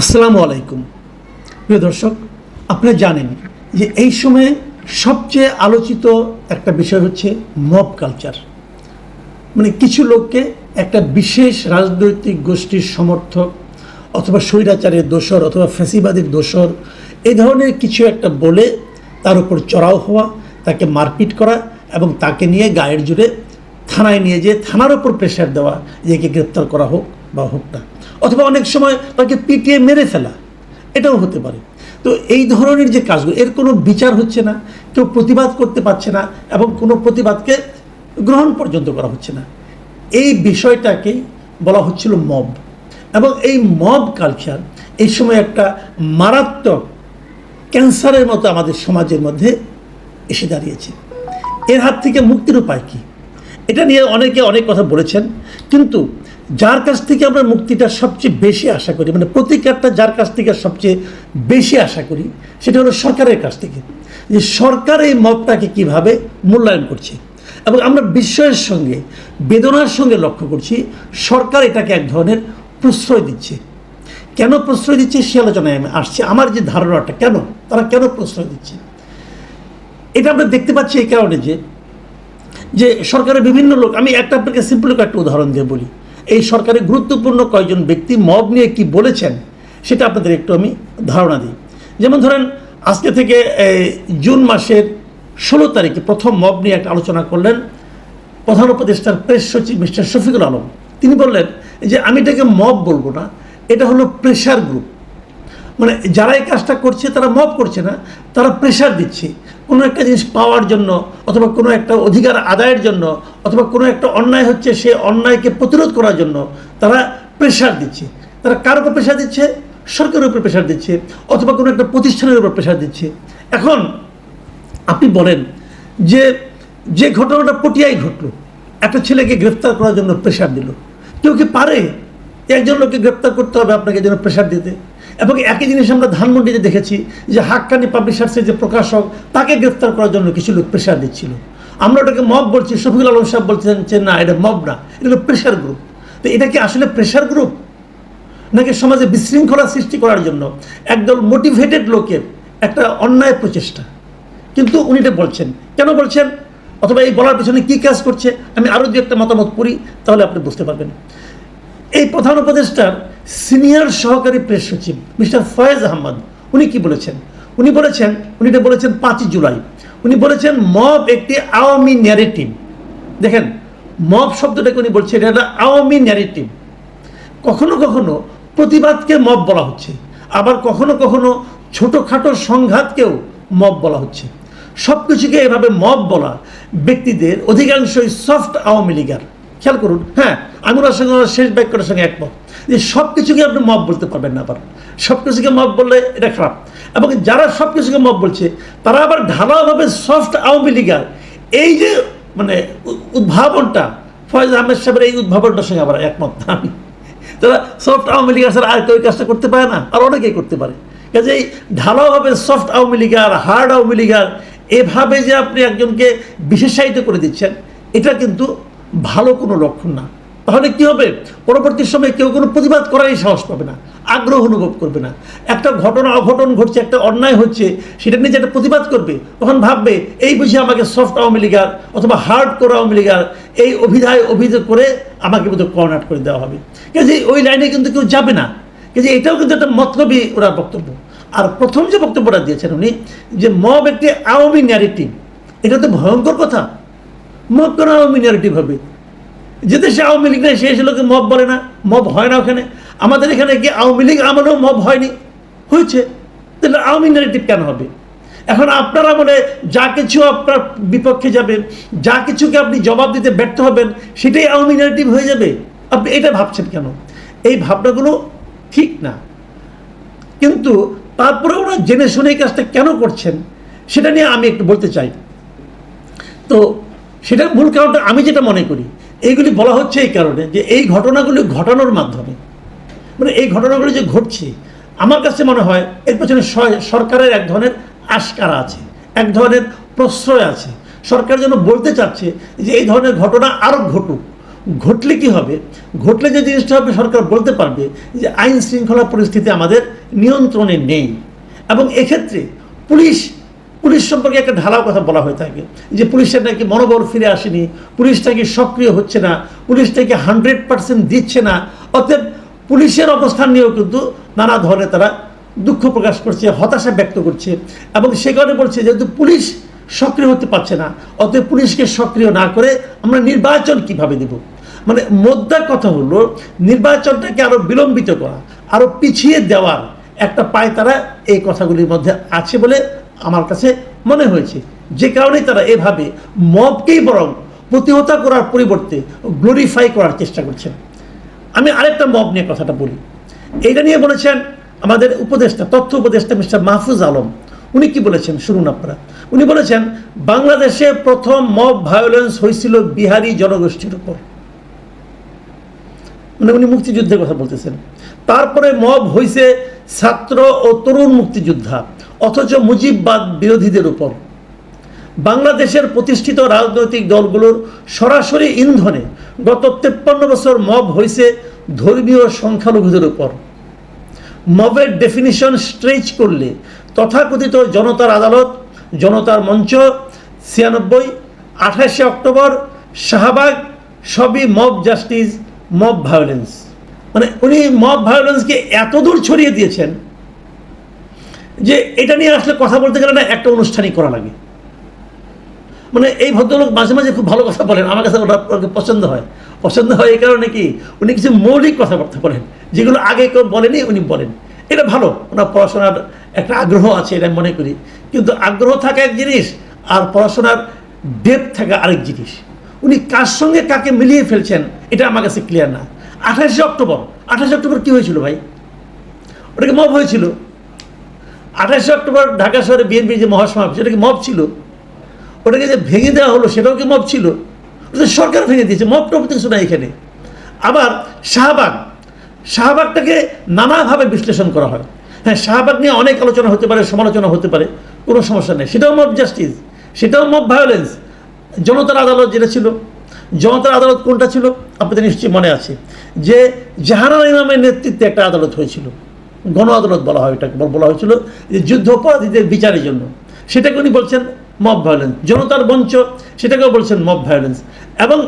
আসসালামু আলাইকুম। প্রিয় দর্শক আপনি জানেন যে এই সময়ে সবচেয়ে আলোচিত একটা বিষয় হচ্ছে মব কালচার। মানে কিছু লোককে একটা বিশেষ রাজনৈতিক গোষ্ঠীর সমর্থক অথবা স্বৈরাচারের দোষর অথবা ফ্যাসিবাদীর দোষর এ ধরনের কিছু একটা বলে তার উপর চড়াও হওয়া, তাকে মারপিট করা এবং তাকে নিয়ে গায়ের জুড়ে থানায় নিয়ে যেয়ে থানার ওপর প্রেশার দেওয়া যে একে গ্রেপ্তার করা হোক বা হোক না। অথবা অনেক সময় তাকে পিটিয়ে মেরে ফেলা, এটাও হতে পারে। তো এই ধরনের যে কাজগুলো, এর কোনো বিচার হচ্ছে না, কেউ প্রতিবাদ করতে পারছে না এবং কোনো প্রতিবাদকে গ্রহণ পর্যন্ত করা হচ্ছে না। এই বিষয়টাকে বলা হচ্ছিল মব। এবং এই মব কালচার এই সময় একটা মারাত্মক ক্যান্সারের মতো আমাদের সমাজের মধ্যে এসে দাঁড়িয়েছে। এর হাত থেকে মুক্তির উপায় কী? এটা নিয়ে অনেকে অনেক কথা বলেছেন, কিন্তু যার কাছ থেকে আমরা মুক্তিটা সবচেয়ে বেশি আশা করি মানে প্রতিকারটা যার কাছ থেকে সবচেয়ে বেশি আশা করি, সেটা হলো সরকারের কাছ থেকে। যে সরকার এই মতটাকে কীভাবে মূল্যায়ন করছে এবং আমরা বিস্ময়ের সঙ্গে, বেদনার সঙ্গে লক্ষ্য করছি, সরকার এটাকে এক ধরনের প্রশ্রয় দিচ্ছে। কেন প্রশ্রয় দিচ্ছে সে আলোচনায় আমি আসছি। আমার যে ধারণাটা, কেন? তারা কেন প্রশ্রয় দিচ্ছে? এটা আমরা দেখতে পাচ্ছি এই কারণে যে যে সরকারের বিভিন্ন লোক, আমি একটা আপনাকে সিম্পল একটা উদাহরণ দিয়ে বলি। এই সরকারের গুরুত্বপূর্ণ কয়েকজন ব্যক্তি মব নিয়ে কি বলেছেন, সেটা আপনাদের একটু আমি ধারণা দিই। যেমন ধরেন, আজকে থেকে জুন মাসের ষোলো তারিখে প্রথম মব নিয়ে একটা আলোচনা করলেন প্রধান উপদেষ্টার প্রেস সচিব মিস্টার শফিকুল আলম। তিনি বললেন যে, আমি এটাকে মব বলব না, এটা হলো প্রেশার গ্রুপ। মানে যারা এই কাজটা করছে, তারা মব করছে না, তারা প্রেশার দিচ্ছে। কোনো একটা জিনিস পাওয়ার জন্য অথবা কোনো একটা অধিকার আদায়ের জন্য অথবা কোনো একটা অন্যায় হচ্ছে, সে অন্যায়কে প্রতিরোধ করার জন্য তারা প্রেশার দিচ্ছে। তারা কার উপর প্রেশার দিচ্ছে? সরকারের উপর প্রেশার দিচ্ছে অথবা কোনো একটা প্রতিষ্ঠানের উপর প্রেশার দিচ্ছে। এখন আপনি বলেন যে যে ঘটনাটা পটিয়াই ঘটলো, একটা ছেলেকে গ্রেফতার করার জন্য প্রেশার দিল। কেউ কি পারে? একজন লোককে গ্রেপ্তার করতে হবে আপনাকে যেন প্রেশার দিতে। এবং একই জিনিস আমরা ধানমন্ডিতে দেখেছি যে হাক্কানি পাবলিশার্সের যে প্রকাশক, তাকে গ্রেফতার করার জন্য কিছু লোক প্রেশার দিচ্ছিল। আমরা ওটাকে মব বলছি, শফিকুল আলম সাহেব বলছেন যে, না, এটা মব না, এটা প্রেশার গ্রুপ তো এটা কি আসলে প্রেশার গ্রুপ নাকি সমাজে বিশৃঙ্খলা সৃষ্টি করার জন্য একদল মোটিভেটেড লোকের একটা অন্যায় প্রচেষ্টা? কিন্তু উনি এটা বলছেন। কেন বলছেন? অথবা এই বলার পেছনে কী কাজ করছে? আমি আরও দু একটা মতামত পড়ি, তাহলে আপনি বুঝতে পারবেন। এই প্রধান উপদেষ্টার সিনিয়র সহকারী প্রেস সচিব, মিস্টার ফয়েজ আহমদ, উনি কি বলেছেন? উনি বলেছেন, উনি এটা বলেছেন পাঁচই জুলাই। উনি বলেছেন, মব একটি আওয়ামী ন্যারেটিভ দেখেন, মব শব্দটাকে উনি বলছেন, এটা একটা আওয়ামী ন্যারেটিভ কখনো কখনো প্রতিবাদকে মব বলা হচ্ছে, আবার কখনো কখনো ছোটোখাটো সংঘাতকেও মব বলা হচ্ছে। সব কিছুকে এভাবে মব বলা ব্যক্তিদের অধিকাংশই সফট আওয়ামী লীগার। খেয়াল করুন হ্যাঁ আমি ওনার সঙ্গে শেষ বাক্যটার সঙ্গে একমত। যে সব কিছুকে আপনি মব বলতে পারবেন না আবার। সব কিছুকে মব বললে এটা খারাপ। এবং যারা সব কিছুকে মব বলছে, তারা আবার ঢালাওভাবে সফট আওয়ামী লীগার এই যে মানে উদ্ভাবনটা, ফয়েজ আহমেদ সাহেবের এই উদ্ভাবনটার সঙ্গে আবার একমত না আমি। তারা সফট আওয়ামী লীগ আসলে আর কেউ কাজটা করতে পারে না, আর অনেকেই করতে পারে। কাজে এই ঢালাওভাবে soft Awami leaguer, hard Awami leaguer, এভাবে যে আপনি একজনকে বিশেষায়িত করে দিচ্ছেন, এটা কিন্তু ভালো কোনো লক্ষণ না। তাহলে কি হবে? পরবর্তী সময়ে কেউ কোনো প্রতিবাদ করারই সাহস পাবে না, আগ্রহ অনুভব করবে না। একটা ঘটনা অঘটন ঘটছে, একটা অন্যায় হচ্ছে, সেটা নিয়ে যে একটা প্রতিবাদ করবে, তখন ভাববে, এই বুঝে আমাকে সফট আওয়ামী লীগার অথবা হার্ড কোর আওয়ামী লীগার এই অভিধায় অভিযোগ করে আমাকে বোধহয় কর্নার করে দেওয়া হবে। কাজে ওই লাইনে কিন্তু কেউ যাবে না। কাজে এটাও কিন্তু একটা মতলবী ওরা বক্তব্য। আর প্রথম যে বক্তব্যটা দিয়েছেন উনি, যে মব একটি আওয়ামী ন্যারেটিভ এটা তো ভয়ঙ্কর কথা। মব কেন আওয়ামী ন্যারেটিভ হবে? যে দেশে আওয়ামী লীগ নেই দেশে লোকে মব বলে না, মব হয় না ওখানে। আমাদের এখানে কি আওয়ামী লীগ আমলেও মব হয়নি। হয়েছে। তাহলে আওয়ামী ন্যারেটিভ কেন হবে? এখন আপনারা মানে যা কিছু আপনার বিপক্ষে যাবেন যা কিছুকে আপনি জবাব দিতে ব্যর্থ হবেন, সেটাই আওয়ামী ন্যারেটিভ হয়ে যাবে। আপনি এটা ভাবছেন কেন? এই ভাবনাগুলো ঠিক না। কিন্তু তারপরে ওরা জেনে শুনে এই কাজটা কেন করছেন, সেটা নিয়ে আমি একটু বলতে চাই। তো সেটার মূল কারণটা আমি যেটা মনে করি এইগুলি বলা হচ্ছে এই কারণে যে এই ঘটনাগুলি ঘটানোর মাধ্যমে মানে এই ঘটনাগুলি যে ঘটছে, আমার কাছে মনে হয় এর পেছনে সরকারের এক ধরনের আশকারা আছে, এক ধরনের প্রশ্রয় আছে। সরকার যেন বলতে চাচ্ছে যে এই ধরনের ঘটনা আরও ঘটুক। ঘটলে কি হবে? ঘটলে যে জিনিসটা হবে, সরকার বলতে পারবে যে আইন শৃঙ্খলা পরিস্থিতি আমাদের নিয়ন্ত্রণে নেই। এবং এক্ষেত্রে পুলিশ পুলিশ সম্পর্কে একটা ঢালাও কথা বলা হয়ে থাকে যে পুলিশের নাকি মনোবল ফিরে আসেনি পুলিশটা কি সক্রিয় হচ্ছে না পুলিশটা কি হান্ড্রেড পার্সেন্ট দিচ্ছে না। অতএব পুলিশের অবস্থান নিয়েও কিন্তু নানা ধরনের তারা দুঃখ প্রকাশ করছে, হতাশা ব্যক্ত করছে এবং সে কারণে বলছে যেহেতু পুলিশ সক্রিয় হতে পারছে না, অতএব পুলিশকে সক্রিয় না করে আমরা নির্বাচন কীভাবে দেব? মানে মোদ্দার কথা হলো নির্বাচনটাকে আরও বিলম্বিত করা আরও পিছিয়ে দেওয়ার একটা পায় তারা এই কথাগুলির মধ্যে আছে বলে আমার কাছে মনে হয়েছে। যে কারণে তারা এভাবে মবকেই বরং প্রতিহতা করার পরিবর্তে গ্লোরিফাই করার চেষ্টা করছেন। আমি আরেকটা মব নিয়ে কথাটা বলি। এইটা নিয়ে বলেছেন আমাদের উপদেষ্টা, তথ্য উপদেষ্টা মিস্টার মাহফুজ আলম। উনি কি বলেছেন শুনুন আপনারা। উনি বলেছেন, বাংলাদেশে প্রথম মব ভায়োলেন্স হয়েছিল বিহারি জনগোষ্ঠীর উপর। মানে উনি মুক্তিযুদ্ধের কথা বলতেছেন। তারপরে মব হয়েছে ছাত্র ও তরুণ মুক্তিযোদ্ধা। অথচ মুজিববাদ বিরোধীদের উপর। বাংলাদেশের প্রতিষ্ঠিত রাজনৈতিক দলগুলোর সরাসরি ইন্ধনে গত তেপ্পান্ন বছর মব হয়েছে ধর্মীয় সংখ্যালঘুদের উপর। মবের ডেফিনিশন স্ট্রেচ করলে তথাকথিত জনতার আদালত, জনতার মঞ্চ, ছিয়ানব্বই, আঠাশে অক্টোবর, শাহবাগ, সবই মব জাস্টিস মব ভায়োলেন্স মানে উনি মব ভায়োলেন্সকে এত দূর ছড়িয়ে দিয়েছেন। যে এটা নিয়ে আসলে কথা বলতে গেলে না, একটা অনুষ্ঠানই করা লাগে। মানে এই ভদ্রলোক মাঝে মাঝে খুব ভালো কথা বলেন, আমার কাছে ওটা পছন্দ হয়। পছন্দ হয় এই কারণে কি, উনি কিছু মৌলিক কথাবার্তা বলেন, যেগুলো আগে কেউ বলেনি, উনি বলেন। এটা ভালো, ওনার পড়াশোনার একটা আগ্রহ আছে, এটা মনে করি। কিন্তু আগ্রহ থাকা এক জিনিস, আর পড়াশোনার ডেপ থাকা আরেক জিনিস। উনি কার সঙ্গে কাকে মিলিয়ে ফেলছেন, এটা আমার কাছে ক্লিয়ার না। আঠাশে অক্টোবর আঠাশে অক্টোবর কি হয়েছিল ভাই? ওটাকে মব হয়েছিল। আঠাশে অক্টোবর ঢাকা শহরে বিএনপি যে মহাসমাবেশ, সেটা কি মব ছিল? ওটাকে যে ভেঙে দেওয়া হলো, সেটাও কি মব ছিল? ওটা সরকার ভেঙে দিয়েছে, মব টপ কিছু না এখানে। আবার শাহবাগ, শাহবাগটাকে নানাভাবে বিশ্লেষণ করা হয়। হ্যাঁ শাহবাগ নিয়ে অনেক আলোচনা হতে পারে, সমালোচনা হতে পারে, কোনো সমস্যা নেই। সেটাও মব জাস্টিস, সেটাও মব ভায়োলেন্স। জনতার আদালত যেটা ছিল, জনতার আদালত কোনটা ছিল? আপনাদের নিশ্চয়ই মনে আছে। যে জাহানার ইমামের নেতৃত্বে একটা আদালত হয়েছিল। গণ আদালত বলা হয়, এটাকে বলা হয়েছিল, যে যুদ্ধ অপরাধীদের বিচারের জন্য। সেটাকে উনি বলছেন মব ভায়োলেন্স জনতার মঞ্চ, সেটাকেও বলছেন মব ভায়োলেন্স এবং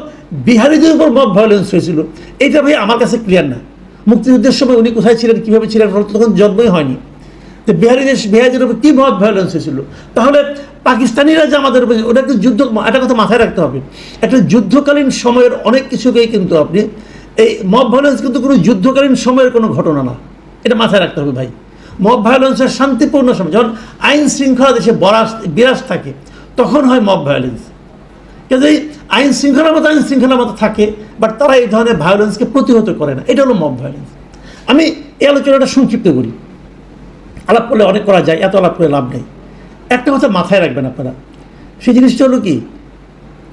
বিহারিদের উপর মব ভায়োলেন্স হয়েছিল। এইটা ভাই আমার কাছে ক্লিয়ার না। মুক্তিযুদ্ধের সময় উনি কোথায় ছিলেন, কীভাবে ছিলেন তখন জন্মই হয়নি। তো বিহারিদের বিহারিদের উপর কী মব ভায়োলেন্স হয়েছিল? তাহলে পাকিস্তানিরা যে আমাদের উপর, ওটা একটা যুদ্ধ, একটা কথা মাথায় রাখতে হবে। একটা যুদ্ধকালীন সময়ের অনেক কিছুকেই কিন্তু আপনি, এই মব ভায়োলেন্স কিন্তু কোনো যুদ্ধকালীন সময়ের কোনো ঘটনা না। এটা মাথায় রাখতে হবে ভাই। মব ভায়োলেন্সের শান্তিপূর্ণ সময়, যখন আইন শৃঙ্খলা দেশে বরাস বিরাজ থাকে, তখন হয় মব ভায়োলেন্স কিন্তু এই আইন শৃঙ্খলার মতো আইন শৃঙ্খলার মতো থাকে বাট তারা এই ধরনের ভায়োলেন্সকে প্রতিহত করে না। এটা হলো মব ভায়োলেন্স আমি এই আলোচনাটা সংক্ষিপ্ত করি। আলাপ করলে অনেক করা যায়, এত আলাপ করে লাভ নেই। একটা কথা মাথায় রাখবেন আপনারা। সেই জিনিসটা হলো কি,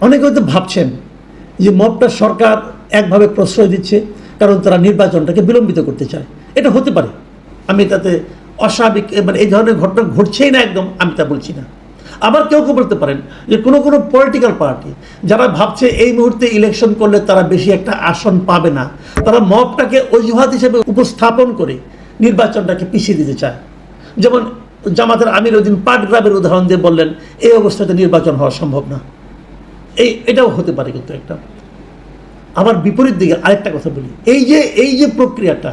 অনেকে হয়তো ভাবছেন যে মবটা সরকার একভাবে প্রশ্রয় দিচ্ছে কারণ তারা নির্বাচনটাকে বিলম্বিত করতে চায়। এটা হতে পারে। আমি তাতে অস্বাভাবিক মানে এই ধরনের ঘটনা ঘটছেই না একদম, আমি তা বলছি না। আবার কেউ কেউ বলতে পারেন যে কোনো কোনো পলিটিক্যাল পার্টি যারা ভাবছে এই মুহূর্তে ইলেকশন করলে তারা বেশি একটা আসন পাবে না, তারা মবটাকে অজুহাত হিসেবে উপস্থাপন করে নির্বাচনটাকে পিছিয়ে দিতে চায়। যেমন জামাতের আমির উদ্দিন পাটগ্রামের উদাহরণ দিয়ে বললেন, এই অবস্থাতে নির্বাচন হওয়া সম্ভব না। এই, এটাও হতে পারে কিন্তু একটা। আবার বিপরীত দিকে আরেকটা কথা বলি। এই যে এই যে প্রক্রিয়াটা,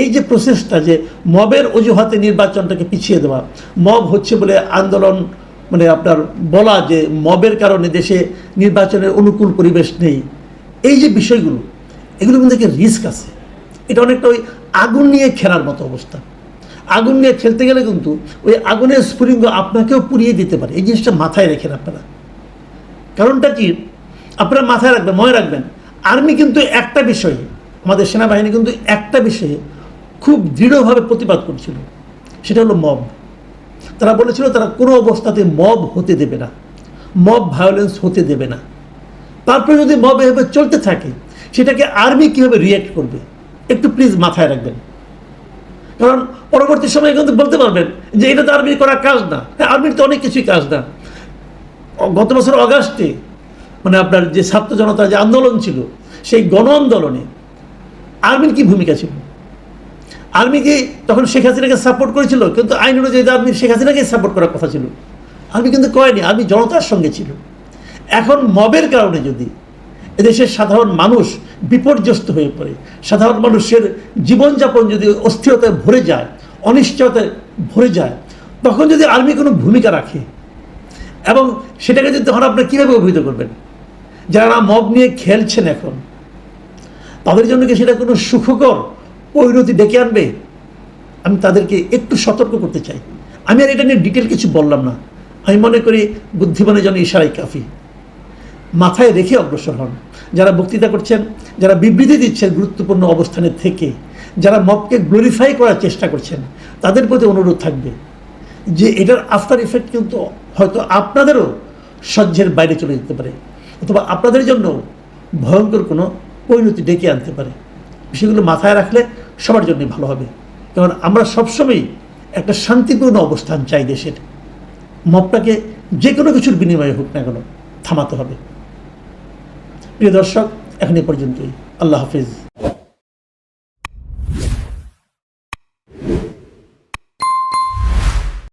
এই যে প্রসেসটা যে মবের অজুহাতে নির্বাচনটাকে পিছিয়ে দেওয়া, মব হচ্ছে বলে আন্দোলন মানে আপনার বলা যে মবের কারণে দেশে নির্বাচনের অনুকূল পরিবেশ নেই। এই যে বিষয়গুলো, এগুলো কিন্তু একটা রিস্ক আছে। এটা অনেকটা ওই আগুন নিয়ে খেলার মতো অবস্থা। আগুন নিয়ে খেলতে গেলে কিন্তু ওই আগুনের স্ফুলিঙ্গ আপনাকেও পুড়িয়ে দিতে পারে। এই জিনিসটা মাথায় রেখেন আপনারা। কারণটা কি? আপনারা মাথায় রাখবেন, মনে রাখবেন আর্মি কিন্তু একটা বিষয়ে, আমাদের সেনাবাহিনী কিন্তু একটা বিষয়ে খুব দৃঢ়ভাবে প্রতিবাদ করছিল। সেটা হলো মব। তারা বলেছিল তারা কোনো অবস্থাতে মব হতে দেবে না। মব ভায়োলেন্স হতে দেবে না। তারপরে যদি মব এভাবে চলতে থাকে, সেটাকে আর্মি কীভাবে রিয়্যাক্ট করবে? একটু প্লিজ মাথায় রাখবেন। কারণ পরবর্তী সময়ে কিন্তু বলতে পারবেন যে এটা তো আর্মির করা কাজ না। হ্যাঁ আর্মির তো অনেক কিছুই কাজ না। গত বছর অগাস্টে মানে আপনার যে ছাত্র জনতা যে আন্দোলন ছিল, সেই গণ আন্দোলনে আর্মির কি ভূমিকা ছিল? আর্মি কি তখন শেখ হাসিনাকে সাপোর্ট করেছিল? কিন্তু আইন অনুযায়ী আর্মি শেখ হাসিনাকে সাপোর্ট করার কথা ছিল। আর্মি কিন্তু করেনি, আর্মি জনতার সঙ্গে ছিল। এখন মবের কারণে যদি এদেশের সাধারণ মানুষ বিপর্যস্ত হয়ে পড়ে, সাধারণ মানুষের জীবনযাপন যদি অস্থিরতায় ভরে যায়, অনিশ্চয়তায় ভরে যায়, তখন যদি আর্মি কোনো ভূমিকা রাখে, এবং সেটাকে যদি তখন আপনারা কীভাবে অভিহিত করবেন? যারা মব নিয়ে খেলছেন এখন, তাদের জন্য কি সেটা কোনো সুখকর পরিণতি ডেকে আনবে? আমি তাদেরকে একটু সতর্ক করতে চাই। আমি আর এটা নিয়ে ডিটেল কিছু বললাম না। আমি মনে করি বুদ্ধিমানের জন্য ইশারাই কাফি। মাথায় রেখে অগ্রসর হন। যারা বক্তৃতা করছেন, যারা বিবৃতি দিচ্ছেন গুরুত্বপূর্ণ অবস্থানে থেকে, যারা মবকে গ্লোরিফাই করার চেষ্টা করছেন, তাদের প্রতি অনুরোধ থাকবে যে এটার আফটার ইফেক্ট কিন্তু হয়তো আপনাদেরও সহ্যের বাইরে চলে যেতে পারে। অথবা আপনাদের জন্য ভয়ঙ্কর কোনো পরিণতি ডেকে আনতে পারে। বিষয়গুলো মাথায় রাখলে সবার জন্যই ভালো হবে। কারণ আমরা সবসময়ই একটা শান্তিপূর্ণ অবস্থান চাই দেশের। মপটাকে যে কোনো কিছুর বিনিময়ে হোক না কেন থামাতে হবে। প্রিয় দর্শক, এখন এ পর্যন্তই। আল্লাহ হাফিজ।